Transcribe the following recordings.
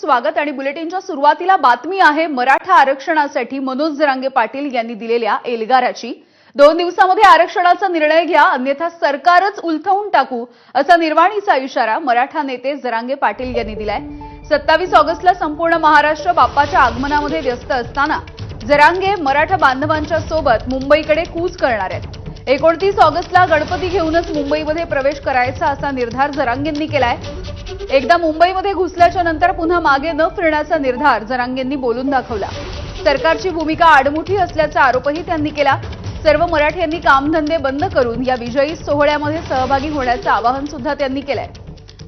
स्वागत आणि बुलेटिनच्या सुरुवातीला बातमी आहे मराठा आरक्षणासाठी मनोज जरांगे पाटील यांनी दिलेल्या एल्गाराची. दोन दिवसामध्ये आरक्षणाचा निर्णय घ्या अन्यथा सरकारच उलथवून टाकू असा निर्वाणीचा इशारा मराठा नेते जरांगे पाटील यांनी दिलाय. सत्तावीस ऑगस्टला संपूर्ण महाराष्ट्र बाप्पाच्या आगमनामध्ये व्यस्त असताना जरांगे मराठा बांधवांच्या सोबत मुंबईकडे कूच करणार आहेत. एकोणतीस ऑगस्टला गणपती घेऊनच मुंबईमध्ये प्रवेश करायचा असा निर्धार जरांगेंनी केलाय. एकदा मुंबईमध्ये घुसल्याच्या नंतर पुन्हा मागे न फिरण्याचा निर्धार जरांगेंनी बोलून दाखवला. सरकारची भूमिका आडमुठी असल्याचा आरोपही त्यांनी केला. सर्व मराठ्यांनी कामधंदे बंद करून या विजयी सोहळ्यामध्ये सहभागी होण्याचं आवाहन सुद्धा त्यांनी केलंय.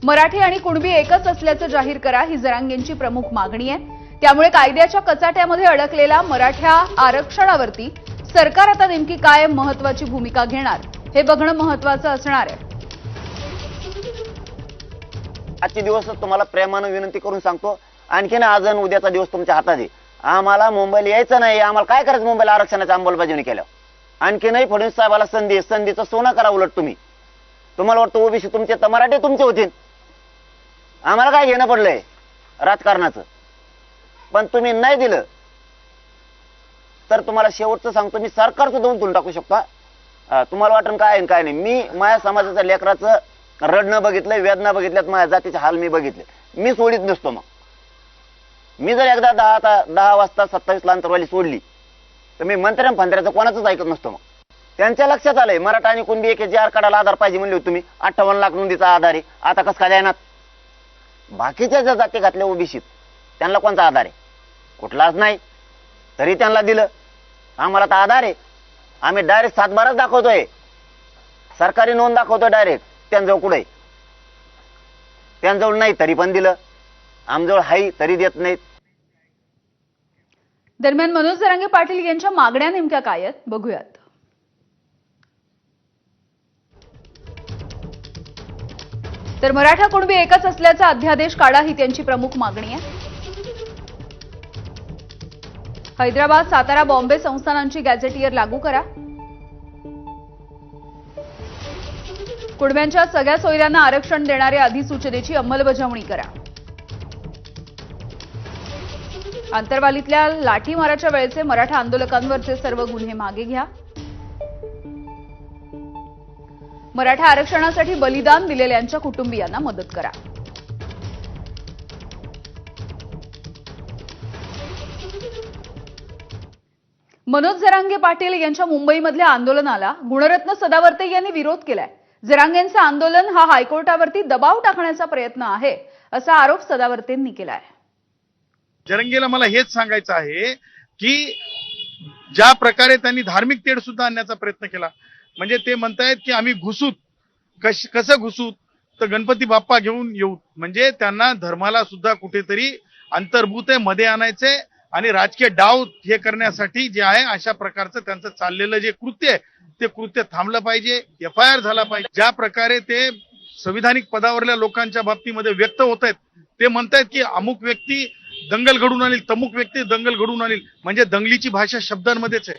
मराठी आणि कुणबी एकच असल्याचं जाहीर करा ही जरांगेंची प्रमुख मागणी आहे. त्यामुळे कायद्याच्या कचाट्यामध्ये अडकलेल्या मराठा आरक्षणावरती सरकार आता नेमकी काय महत्वाची भूमिका घेणार हे बघणं महत्वाचं असणार आहे. आजचे दिवस तुम्हाला प्रेमानं विनंती करून सांगतो. आणखीन आज आणि उद्याचा दिवस तुमच्या हातात आहे. आम्हाला मुंबईला यायचं नाही. आम्हाला काय करायचं मुंबईला आरक्षणाची अंमलबजावणी केल्यावर? आणखीनही फडणवीस साहेबाला संधी संधीचं सोनं करा उलट तुम्ही. तुम्हाला वाटतं ओबीसी तुमचे तर मराठी तुमचे होतील. आम्हाला काय घेणं पडलंय? राजकारणाचं. पण तुम्ही नाही दिलं. तर तुम्हाला शेवटचं सांगतो. मी सरकारचं दोन तुला टाकू शकता तुम्हाला वाटण काय आहे काय नाही. मी माझ्या समाजाच्या लेकराचं रडणं बघितलंय वेदना बघितल्यात माझ्या जातीचे हाल मी बघितले. मी सोडीत नसतो मग. मी जर एकदा दहा दहा वाजता सत्तावीस अंतरवाली सोडली तर मी मंत्र्या फंत्र्याचं कोणाचंच ऐकत नसतो मग. त्यांच्या लक्षात आलंय मराठा आणि कुणबी एक जे आर आधार पाहिजे म्हणले तुम्ही. अठ्ठावन्न लाख नोंदीचा आधार आहे. आता कसं काय देणार? बाकीच्या ज्या जाती घातल्या ओबीसीत त्यांना कोणता आधार आहे? कुठलाच नाही. तरी त्यांना दिलं. आम्हाला तर आधार आहे. आम्ही डायरेक्ट सातबाराच दाखवतोय. सरकारी नोंद दाखवतोय डायरेक्ट. त्यांजवळ कुठे त्यांजवळ नाही तरी पण दिलं. आमजवळ हाई तरी देत नाहीत. दरम्यान मनोज जरांगे पाटील यांच्या मागण्या नेमक्या काय आहेत? बघूयात. तर मराठा कुणबी एकच असल्याचा अध्यादेश काढा ही त्यांची प्रमुख मागणी आहे. हैदराबाद सातारा बॉम्बे संस्थानांची गॅझेटियर लागू करा. कुणब्यांच्या सगळ्या सोयऱ्यांना आरक्षण देणाऱ्या अधिसूचनेची अंमलबजावणी करा. आंतरवालीतल्या लाठीमाराच्या वेळेचे मराठा आंदोलकांवरचे सर्व गुन्हे मागे घ्या. मराठा आरक्षणासाठी बलिदान दिलेल्यांच्या कुटुंबियांना मदत करा. मनोज जरांगे पाटील यांच्या मुंबईमधल्या आंदोलनाला गुणरत्न सदावर्ते यांनी विरोध केलाय. जरांगेंचं आंदोलन हा हायकोर्टावरती दबाव टाकण्याचा प्रयत्न आहे असा आरोप सदावर्तेंनी केलाय. जरंगेला मला हेच सांगायचं आहे की ज्या प्रकारे त्यांनी धार्मिक तेढ सुद्धा आणण्याचा प्रयत्न केला म्हणजे ते म्हणतायत की आम्ही घुसूत. कश कसं घुसूत? तर गणपती बाप्पा घेऊन येऊ म्हणजे त्यांना धर्माला सुद्धा कुठेतरी अंतर्भूत मध्ये आणायचंय. आणि राजकीय डाव हे करण्यासाठी जे आहे अशा प्रकारचं त्यांचं चाललेलं जे कृत्य आहे ते कृत्य थांबलं पाहिजे एफ आय आर झाला पाहिजे. ज्या प्रकारे ते संविधानिक पदावरल्या लोकांच्या बाबतीमध्ये व्यक्त होत आहेत ते म्हणतायत की अमुक व्यक्ती दंगल घडून आणील तमुक व्यक्ती दंगल घडून आणील. म्हणजे दंगलीची भाषा शब्दांमध्येच आहे.